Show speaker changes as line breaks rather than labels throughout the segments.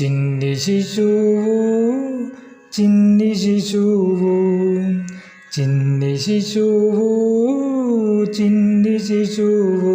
చిన్ని శిశువు చిన్ని శిశువు చిన్ని శిశువు చిన్ని శిశువు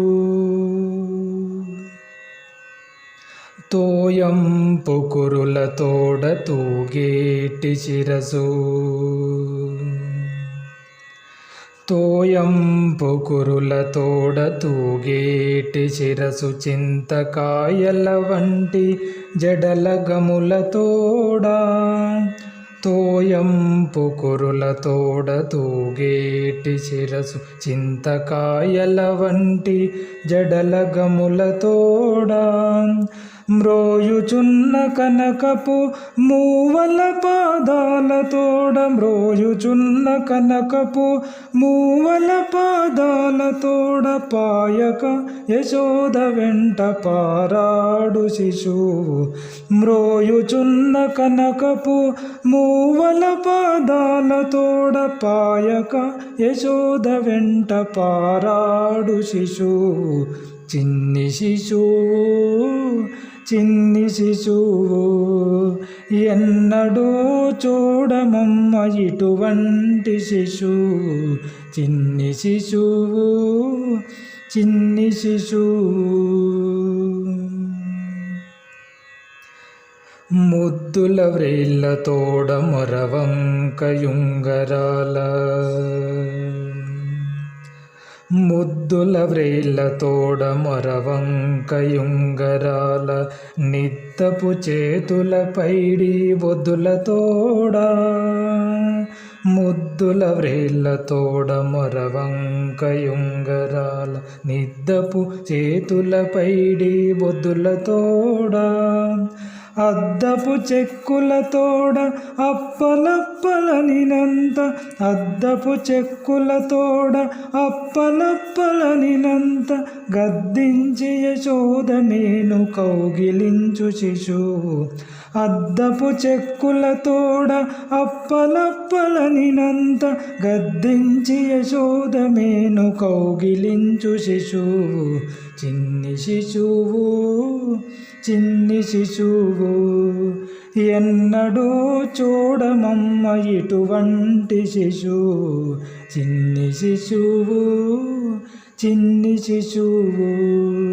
తోయంపు కురుల తోడ తూగేటి శిరసు తోయంపు కురుల తోడ తూగేటి శిరసు చింతకాయల వంటి జడల గముల తోడా. తోయంపు కురుల తోడ తూగేటి శిరసు చింతకాయల వంటి జడల గముల తోడా. మ్రోయుచున్న కనకపు మూవల పాదాల తోడ. మ్రోయుచున్న కనకపు మూవల పాదాల తోడ పాయక యశోద వెంట పారాడు శిశువు. మ్రోయుచున్న కనకపు మూవల పాదాల తోడ పాయక యశోద వెంట పారాడు శిశువు. చిన్ని శిశువు చిన్ని శిశువు. ఎన్నడూ చూడమమ్మ ఇటువంటి శిశువు చిన్ని శిశువు చిన్ని శిశువు ముద్దుల వ్రేళ్ళ తోడ మొరవంకయుంగరాల ముద్దుల వ్రేళ్ళ తోడ మొరవంకయుంగరాల నిత్తపు చేతుల పైడి బొద్దుల తోడా. ముద్దుల వ్రేళ్ళ తోడ మొరవంకయుంగరాల నిద్దపు చేతుల పైడి బొద్దుల తోడా. అద్దపు చెక్కుల తోడ అప్పలప్పలనినంత అద్దపు చెక్కుల తోడ అప్పలప్పలనినంత గద్దించి యశోదమేను కౌగిలించు శిశువు. అద్దపు చెక్కుల తోడ అప్పలప్పలనినంత గద్దించి యశోదమేను కౌగిలించు శిశువు. చిన్ని శిశువు చిన్ని శిశువు ఎన్నడూ చూడమమ్మ ఇటువంటి శిశువు. చిన్ని శిశువు చిన్ని శిశువు.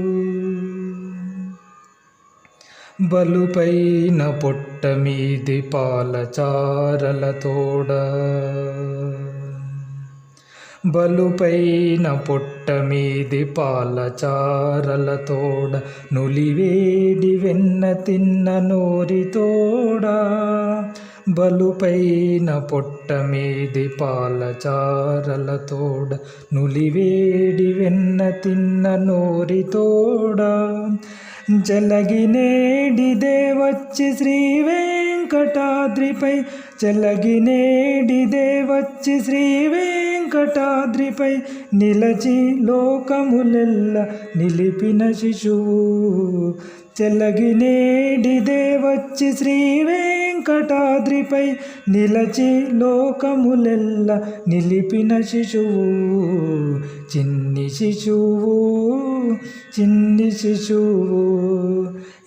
బలుపైన పొట్ట మీది పాలచారల తోడ. బలుపైన పొట్ట మీది పాలచారల తోడ. నులివేడి వెన్న తిన్న నోరి తోడా. బలుపైన పొట్ట మీది పాలచారల తోడ నులివేడి వెన్న తిన్న నోరి తోడా. జలగినేడిదే వచ్చి శ్రీ వెంకటాద్రిపై జలగినేడిదే వచ్చి శ్రీ వెంకటాద్రిపై నిలచి లోకములెల్ల నిలిపిన శిశువు. చెలగినేడిదే వచ్చి శ్రీ వెంకటాద్రిపై నిలచి లోకములెల్ల నిలిపిన శిశువు. చిన్ని శిశువు చిన్ని శిశువు.